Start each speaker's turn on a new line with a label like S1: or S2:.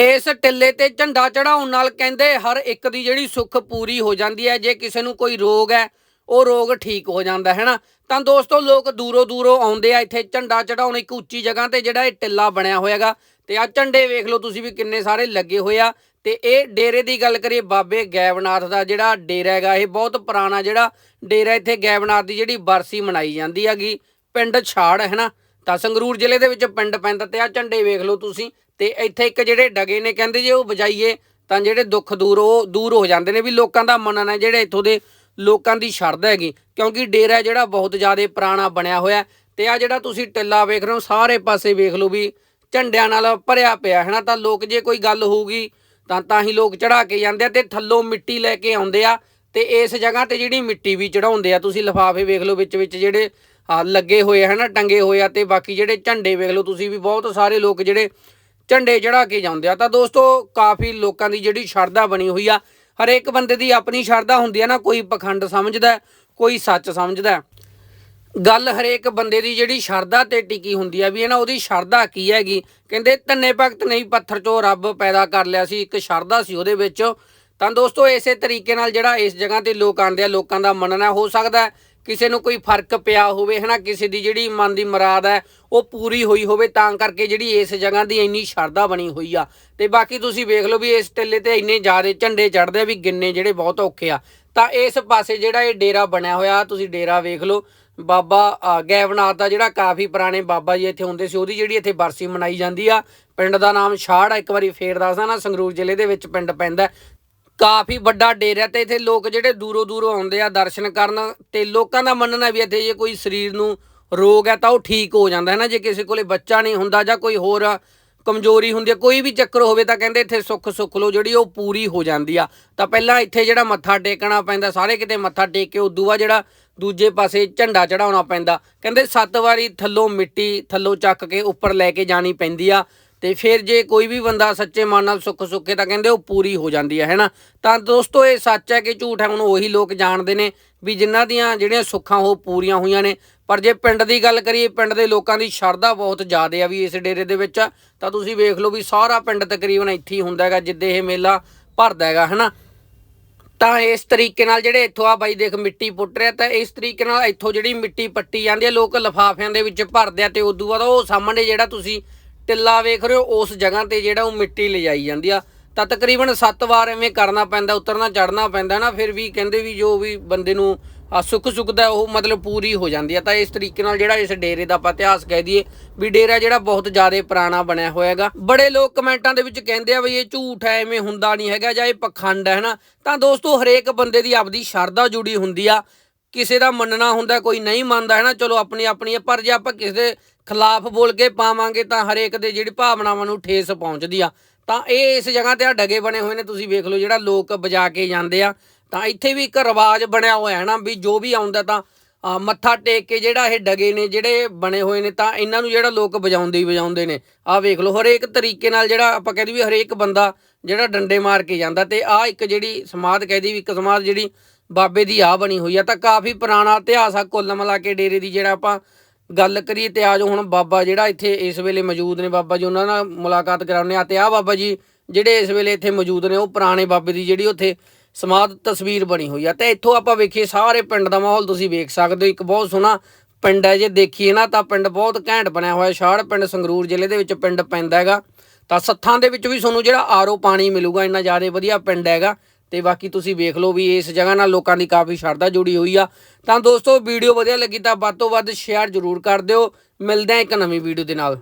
S1: ਇਸ ਟਿੱਲੇ ਤੇ ਝੰਡਾ ਚੜਾਉਣ ਨਾਲ ਕਹਿੰਦੇ ਹਰ ਇੱਕ ਦੀ ਜਿਹੜੀ ਸੁੱਖ ਪੂਰੀ ਹੋ ਜਾਂਦੀ ਹੈ, ਜੇ ਕਿਸੇ ਨੂੰ ਕੋਈ ਰੋਗ ਹੈ, ਉਹ ਰੋਗ ਠੀਕ ਹੋ ਜਾਂਦਾ, ਹੈ ਨਾ? ਤਾਂ ਦੋਸਤੋ, ਲੋਕ ਦੂਰੋਂ ਦੂਰੋਂ ਆਉਂਦੇ ਆ, ਇੱਥੇ ਝੰਡਾ ਚੜਾਉਣ ਇੱਕ ਉੱਚੀ ਜਗ੍ਹਾ ਤੇ ਜਿਹੜਾ ਇਹ ਟਿੱਲਾ ਬਣਿਆ ਹੋਇਆਗਾ। ਤੇ ਆ ਝੰਡੇ ਵੇਖ ਲਓ ਤੁਸੀਂ ਵੀ ਕਿੰਨੇ ਸਾਰੇ ਲੱਗੇ ਹੋਏ ਆ। ਤੇ ਇਹ ਡੇਰੇ ਦੀ ਗੱਲ ਕਰੀਏ, ਬਾਬੇ ਗੈਵਨਾਥ ਦਾ ਜਿਹੜਾ ਡੇਰਾ ਹੈਗਾ, ਇਹ ਬਹੁਤ ਪੁਰਾਣਾ ਜਿਹੜਾ ਡੇਰਾ ਇੱਥੇ ਗੈਵਨਾਥ ਦੀ ਜਿਹੜੀ ਬਰਸੀ ਮਨਾਈ ਜਾਂਦੀ ਹੈਗੀ, ਪਿੰਡ ਛਾੜ, ਹੈ ਨਾ? ਤਾਂ ਸੰਗਰੂਰ ਜ਼ਿਲ੍ਹੇ ਦੇ ਵਿੱਚ ਪਿੰਡ ਪੈਂਦਾ ਤੇ ਆ ਝੰਡੇ ਵੇਖ ਲਓ ਤੁਸੀਂ ਤੇ ਇੱਥੇ ਇੱਕ ਜਿਹੜੇ ਡਗੇ ਨੇ, ਕਹਿੰਦੇ ਜੇ ਉਹ ਵਜਾਈਏ ਤਾਂ ਜਿਹੜੇ ਦੁੱਖ ਦੂਰ ਉਹ ਦੂਰ ਹੋ ਜਾਂਦੇ ਨੇ ਵੀ ਲੋਕਾਂ ਦਾ ਮੰਨਣਾ ਹੈ ਜਿਹੜੇ ਇੱਥੋਂ ਦੇ ਲੋਕਾਂ ਦੀ ਸ਼ਰਧਾ ਹੈਗੀ। ਕਿਉਂਕਿ ਡੇਰਾ ਜਿਹੜਾ ਬਹੁਤ ਜ਼ਿਆਦਾ ਪੁਰਾਣਾ ਬਣਿਆ ਹੋਇਆ ਤੇ ਆ ਜਿਹੜਾ ਤੁਸੀਂ ਟਿੱਲਾ ਵੇਖ ਰਹੇ ਹੋ, ਸਾਰੇ ਪਾਸੇ ਵੇਖ ਲਓ ਵੀ ਝੰਡਿਆਂ ਨਾਲ ਭਰਿਆ ਪਿਆ ਹੈ ਨਾ, ਤਾਂ ਲੋਕ ਜੇ ਕੋਈ ਗੱਲ ਹੋਊਗੀ, ਤਾਂ ਤਾਂ ਹੀ ਲੋਕ ਚੜਾ ਕੇ ਜਾਂਦੇ ਆ ਤੇ ਥੱਲੋਂ ਮਿੱਟੀ ਲੈ ਕੇ ਆਉਂਦੇ ਆ ਤੇ ਇਸ ਜਗ੍ਹਾ ਤੇ ਜਿਹੜੀ ਮਿੱਟੀ ਵੀ ਚੜਾਉਂਦੇ ਆ, ਤੁਸੀਂ ਲਿਫਾਫੇ ਵੇਖ ਲਓ ਵਿੱਚ ਵਿੱਚ ਜਿਹੜੇ ਲੱਗੇ ਹੋਏ ਆ ਨਾ, ਟੰਗੇ ਹੋਏ ਆ ਤੇ ਬਾਕੀ ਜਿਹੜੇ ਝੰਡੇ ਵੇਖ ਲਓ, ਤੁਸੀਂ ਵੀ ਬਹੁਤ ਸਾਰੇ ਲੋਕ ਜਿਹੜੇ ਝੰਡੇ ਚੜਾ ਕੇ ਜਾਂਦੇ ਆ। ਤਾਂ ਦੋਸਤੋ, ਕਾਫੀ ਲੋਕਾਂ ਦੀ ਜਿਹੜੀ ਸ਼ਰਧਾ ਬਣੀ ਹੋਈ ਆ, ਹਰੇਕ ਬੰਦੇ ਦੀ ਆਪਣੀ ਸ਼ਰਧਾ ਹੁੰਦੀ ਆ ਨਾ, ਕੋਈ ਪਖੰਡ ਸਮਝਦਾ ਕੋਈ ਸੱਚ ਸਮਝਦਾ ਗੱਲ ਹਰੇਕ ਬੰਦੇ ਦੀ ਜਿਹੜੀ ਸ਼ਰਧਾ ਤੇ ਟਿਕੀ ਹੁੰਦੀ ਆ ਵੀ ਇਹ ਨਾ ਉਹਦੀ ਸ਼ਰਧਾ ਕੀ ਹੈਗੀ? ਕਹਿੰਦੇ ਧੰਨੇ ਭਗਤ ਨਹੀਂ, ਪੱਥਰ ਚੋਂ ਰੱਬ ਪੈਦਾ ਕਰ ਲਿਆ ਸੀ, ਇੱਕ ਸ਼ਰਧਾ ਸੀ ਉਹਦੇ ਵਿੱਚ। ਤਾਂ ਦੋਸਤੋ, ਇਸੇ ਤਰੀਕੇ ਨਾਲ ਜਿਹੜਾ ਇਸ ਜਗ੍ਹਾ ਤੇ ਲੋਕ ਆਉਂਦੇ ਆ, ਲੋਕਾਂ ਦਾ ਮੰਨਣਾ ਹੋ ਸਕਦਾ ਕਿਸੇ ਨੂੰ ਕੋਈ ਫ਼ਰਕ ਪਿਆ ਹੋਵੇ, ਹਨਾ, ਕਿਸੇ ਦੀ ਜਿਹੜੀ ਮਨ ਦੀ ਮੁਰਾਦ ਹੈ, ਉਹ ਪੂਰੀ ਹੋਈ ਹੋਵੇ, ਤਾਂ ਕਰਕੇ ਜਿਹੜੀ ਇਸ ਜਗ੍ਹਾ ਦੀ ਇੰਨੀ ਸ਼ਰਧਾ ਬਣੀ ਹੋਈ ਆ। ਤੇ ਬਾਕੀ ਤੁਸੀਂ ਵੇਖ ਲਓ ਵੀ ਇਸ ਟਿੱਲੇ ਤੇ ਇੰਨੇ ਜ਼ਿਆਦੇ ਝੰਡੇ ਚੜਦੇ ਆ ਵੀ ਗਿੰਨੇ ਜਿਹੜੇ ਬਹੁਤ ਔਖੇ ਆ। ਤਾਂ ਇਸ ਪਾਸੇ ਜਿਹੜਾ ਇਹ ਡੇਰਾ ਬਣਿਆ ਹੋਇਆ, ਤੁਸੀਂ ਡੇਰਾ ਵੇਖ ਲਓ, ਬਾਬਾ ਗੈਵਨਾਥ ਦਾ ਜਿਹੜਾ ਕਾਫੀ ਪੁਰਾਣੇ ਬਾਬਾ ਜੀ ਇੱਥੇ ਹੁੰਦੇ ਸੀ, ਉਹਦੀ ਜਿਹੜੀ ਇੱਥੇ ਬਰਸੀ ਮਨਾਈ ਜਾਂਦੀ ਆ। ਪਿੰਡ ਦਾ ਨਾਮ ਛਾੜ ਆ, ਇੱਕ ਵਾਰੀ ਫੇਰ ਦੱਸਦਾ ਨਾ, ਸੰਗਰੂਰ ਜ਼ਿਲ੍ਹੇ ਦੇ ਵਿੱਚ ਪਿੰਡ ਪੈਂਦਾ। ਕਾਫੀ ਵੱਡਾ ਡੇਰਾ ਤੇ ਇੱਥੇ ਲੋਕ ਜਿਹੜੇ ਦੂਰੋਂ ਦੂਰੋਂ ਆਉਂਦੇ ਆ ਦਰਸ਼ਨ ਕਰਨ ਤੇ ਲੋਕਾਂ ਦਾ ਮੰਨਣਾ ਵੀ ਇੱਥੇ ਜੇ ਕੋਈ ਸਰੀਰ ਨੂੰ ਰੋਗ ਹੈ ਤਾਂ ਉਹ ਠੀਕ ਹੋ ਜਾਂਦਾ ਹੈ ਨਾ, ਜੇ ਕਿਸੇ ਕੋਲੇ ਬੱਚਾ ਨਹੀਂ ਹੁੰਦਾ ਜਾਂ ਕੋਈ ਹੋਰ ਕਮਜ਼ੋਰੀ ਹੁੰਦੀ ਹੈ, ਕੋਈ ਵੀ ਚੱਕਰ ਹੋਵੇ ਤਾਂ ਕਹਿੰਦੇ ਇੱਥੇ ਸੁੱਖ ਸੁੱਖ ਲੋ ਜਿਹੜੀ ਉਹ ਪੂਰੀ ਹੋ ਜਾਂਦੀ ਆ। ਤਾਂ ਪਹਿਲਾਂ ਇੱਥੇ ਜਿਹੜਾ ਮੱਥਾ ਟੇਕਣਾ ਪੈਂਦਾ, ਸਾਰੇ ਕਿਤੇ ਮੱਥਾ ਟੇਕ ਕੇ ਉਦੋਂ ਬਾਅਦ ਜਿਹੜਾ ਦੂਜੇ ਪਾਸੇ ਝੰਡਾ ਚੜਾਉਣਾ ਪੈਂਦਾ। ਕਹਿੰਦੇ ਸੱਤ ਵਾਰੀ ਥੱਲੋਂ ਮਿੱਟੀ ਥੱਲੋਂ ਚੱਕ ਕੇ ਉੱਪਰ ਲੈ ਕੇ ਜਾਣੀ ਪੈਂਦੀ ਆ। ਤੇ ਫਿਰ ਜੇ ਕੋਈ ਵੀ ਬੰਦਾ ਸੱਚੇ ਮਨ ਨਾਲ ਸੁੱਖ ਸੁੱਖੇ ਤਾਂ ਕਹਿੰਦੇ ਉਹ ਪੂਰੀ ਹੋ ਜਾਂਦੀ ਹੈ ਹੈਨਾ ਤਾਂ ਦੋਸਤੋ ਇਹ ਸੱਚ ਹੈ ਕਿ ਝੂਠ ਹੈ, ਹੁਣ ਉਹੀ ਲੋਕ ਜਾਣਦੇ ਨੇ ਵੀ ਜਿਨ੍ਹਾਂ ਦੀਆਂ ਜਿਹੜੀਆਂ ਸੁੱਖਾਂ ਉਹ ਪੂਰੀਆਂ ਹੋਈਆਂ ਨੇ। ਪਰ ਜੇ ਪਿੰਡ ਦੀ ਗੱਲ ਕਰੀਏ, ਪਿੰਡ ਦੇ ਲੋਕਾਂ ਦੀ ਸ਼ਰਧਾ ਬਹੁਤ ਜ਼ਿਆਦਾ ਆ ਵੀ ਇਸ ਡੇਰੇ ਦੇ ਵਿੱਚ। ਤਾਂ ਤੁਸੀਂ ਵੇਖ ਲਓ ਵੀ ਸਾਰਾ ਪਿੰਡ ਤਕਰੀਬਨ ਇੱਥੇ ਹੀ ਹੁੰਦਾ ਹੈਗਾ, ਜਿੱਦੇ ਇਹ ਮੇਲਾ ਭਰਦਾ ਹੈਗਾ ਹੈਨਾ ਤਾਂ ਇਸ ਤਰੀਕੇ ਨਾਲ ਜਿਹੜੇ ਇੱਥੋਂ ਆ ਬਾਈ ਦੇਖ ਮਿੱਟੀ ਪੁੱਟ ਰਿਹਾ, ਤਾਂ ਇਸ ਤਰੀਕੇ ਨਾਲ ਇੱਥੋਂ ਜਿਹੜੀ ਮਿੱਟੀ ਪੱਟੀ ਜਾਂਦੀ ਹੈ, ਲੋਕ ਲਫਾਫਿਆਂ ਦੇ ਵਿੱਚ ਭਰਦੇ ਆ ਤੇ ਉਦੋਂ ਬਾਅਦ ਉਹ ਸਾਹਮਣੇ ਜਿਹੜਾ ਤੁਸੀਂ ਟਿੱਲਾ ਵੇਖ ਰਹੇ ਹੋ, ਉਸ ਜਗ੍ਹਾ ਤੇ ਜਿਹੜਾ ਉਹ ਮਿੱਟੀ ਲਿਜਾਈ ਜਾਂਦੀ ਆ। ਤਾਂ ਤਕਰੀਬਨ 7 ਵਾਰ ਐਵੇਂ ਕਰਨਾ ਪੈਂਦਾ, ਉਤਰਨਾ ਚੜਨਾ ਪੈਂਦਾ ਨਾ, ਫਿਰ ਵੀ ਕਹਿੰਦੇ ਵੀ ਜੋ ਵੀ ਬੰਦੇ ਨੂੰ ਸੁੱਖ ਸੁੱਖਦਾ, ਉਹ ਮਤਲਬ ਪੂਰੀ ਹੋ ਜਾਂਦੀ ਆ। ਤਾਂ ਇਸ ਤਰੀਕੇ ਨਾਲ ਜਿਹੜਾ ਇਸ ਡੇਰੇ ਦਾ ਆਪਾਂ ਇਤਿਹਾਸ ਕਹਿ ਦਈਏ, ਵੀ ਡੇਰਾ ਜਿਹੜਾ ਬਹੁਤ ਜ਼ਿਆਦਾ ਪੁਰਾਣਾ ਬਣਿਆ ਹੋਇਆ ਹੈਗਾ। ਬੜੇ ਲੋਕ ਕਮੈਂਟਾਂ ਦੇ ਵਿੱਚ ਕਹਿੰਦੇ ਆ ਵੀ ਇਹ ਝੂਠ ਹੈ, ਐਵੇਂ ਹੁੰਦਾ ਨਹੀਂ ਹੈਗਾ, ਜਾਂ ਇਹ ਪਖੰਡ ਹੈ, ਹਨਾ। ਤਾਂ ਦੋਸਤੋ, ਹਰੇਕ ਬੰਦੇ ਦੀ ਆਪਦੀ ਸ਼ਰਧਾ ਜੁੜੀ ਹੁੰਦੀ ਆ। ਕਿਸੇ ਦਾ ਮੰਨਣਾ ਹੁੰਦਾ, ਕੋਈ ਨਹੀਂ ਮੰਨਦਾ, ਹੈ ਨਾ? ਚਲੋ, ਆਪਣੀ ਆਪਣੀ ਆ ਪਰ ਜੇ ਆਪਾਂ ਕਿਸੇ ਦੇ ਖਿਲਾਫ ਬੋਲ ਕੇ ਪਾਵਾਂਗੇ, ਤਾਂ ਹਰੇਕ ਦੇ ਜਿਹੜੀ ਭਾਵਨਾਵਾਂ ਨੂੰ ਠੇਸ ਪਹੁੰਚਦੀ ਆ। ਤਾਂ ਇਹ ਇਸ ਜਗ੍ਹਾ ਤੇ ਆ, ਡਗੇ ਬਣੇ ਹੋਏ ਨੇ। ਤੁਸੀਂ ਵੇਖ ਲਓ, ਜਿਹੜਾ ਲੋਕ ਵਜਾ ਕੇ ਜਾਂਦੇ ਆ, ਤਾਂ ਇੱਥੇ ਵੀ ਇੱਕ ਰਿਵਾਜ ਬਣਿਆ ਹੋਇਆ, ਹੈ ਨਾ? ਵੀ ਜੋ ਵੀ ਆਉਂਦਾ, ਤਾਂ ਮੱਥਾ ਟੇਕ ਕੇ ਜਿਹੜਾ ਇਹ ਡਗੇ ਨੇ, ਜਿਹੜੇ ਬਣੇ ਹੋਏ ਨੇ, ਤਾਂ ਇਹਨਾਂ ਨੂੰ ਜਿਹੜਾ ਲੋਕ ਵਜਾਉਂਦੇ ਹੀ ਵਜਾਉਂਦੇ ਨੇ। ਆਹ ਵੇਖ ਲਓ, ਹਰੇਕ ਤਰੀਕੇ ਨਾਲ ਜਿਹੜਾ ਆਪਾਂ ਕਹਿੰਦੇ ਵੀ ਹਰੇਕ ਬੰਦਾ ਜਿਹੜਾ ਡੰਡੇ ਮਾਰ ਕੇ ਜਾਂਦਾ, ਤੇ ਆਹ ਇੱਕ ਜਿਹੜੀ ਸਮਾਧ ਕਹਿੰਦੀ ਵੀ ਇੱਕ ਸਮਾਧ ਜਿਹੜੀ ਬਾਬੇ ਦੀ ਆ ਬਣੀ ਹੋਈ ਆ, ਤਾਂ ਕਾਫੀ ਪੁਰਾਣਾ ਇਤਿਹਾਸ ਆ ਕੁੱਲ ਮਿਲਾ ਕੇ ਡੇਰੇ ਦੀ ਜਿਹੜਾ ਆਪਾਂ ਗੱਲ ਕਰੀਏ ਤੇ ਆਜੋ ਹੁਣ ਬਾਬਾ ਜਿਹੜਾ ਇੱਥੇ ਇਸ ਵੇਲੇ ਮੌਜੂਦ ਨੇ, ਬਾਬਾ ਜੀ ਉਹਨਾਂ ਨਾਲ ਮੁਲਾਕਾਤ ਕਰਾਉਂਦੇ ਆ ਤੇ ਆ ਬਾਬਾ ਜੀ ਜਿਹੜੇ ਇਸ ਵੇਲੇ ਇੱਥੇ ਮੌਜੂਦ ਨੇ, ਉਹ ਪੁਰਾਣੇ ਬਾਬੇ ਦੀ ਜਿਹੜੀ ਉੱਥੇ ਸਮਾਧ ਤਸਵੀਰ ਬਣੀ ਹੋਈ ਆ। ਤੇ ਇੱਥੋਂ ਆਪਾਂ ਵੇਖੀਏ ਸਾਰੇ ਪਿੰਡ ਦਾ ਮਾਹੌਲ ਤੁਸੀਂ ਵੇਖ ਸਕਦੇ ਹੋ, ਇੱਕ ਬਹੁਤ ਸੋਹਣਾ ਪਿੰਡ ਹੈ ਜੇ ਦੇਖੀਏ ਨਾ ਤਾਂ ਪਿੰਡ ਬਹੁਤ ਘੈਂਟ ਬਣਿਆ ਹੋਇਆ, ਸ਼ਾਹੜ ਪਿੰਡ ਸੰਗਰੂਰ ਜ਼ਿਲ੍ਹੇ ਦੇ ਵਿੱਚ ਪਿੰਡ ਪੈਂਦਾ ਹੈਗਾ। ਤਾਂ ਸੱਥਾਂ ਦੇ ਵਿੱਚ ਵੀ ਤੁਹਾਨੂੰ ਜਿਹੜਾ ਆਰਓ ਪਾਣੀ ਮਿਲੂਗਾ, ਇੰਨਾ ਜ਼ਿਆਦਾ ਵਧੀਆ ਪਿੰਡ ਹੈਗਾ। ਤੇ ਬਾਕੀ ਤੁਸੀਂ ਵੇਖ ਲਓ ਵੀ ਇਸ ਜਗ੍ਹਾ ਨਾਲ ਲੋਕਾਂ ਦੀ ਕਾਫੀ ਸ਼ਰਧਾ ਜੁੜੀ ਹੋਈ ਆ। ਤਾਂ ਦੋਸਤੋ, ਵੀਡੀਓ ਵਧੀਆ ਲੱਗੀ ਤਾਂ ਵੱਧ ਤੋਂ ਵੱਧ ਸ਼ੇਅਰ ਜ਼ਰੂਰ ਕਰ ਦਿਓ। ਮਿਲਦੇ ਆ ਇੱਕ ਨਵੀਂ ਵੀਡੀਓ ਦੇ ਨਾਲ।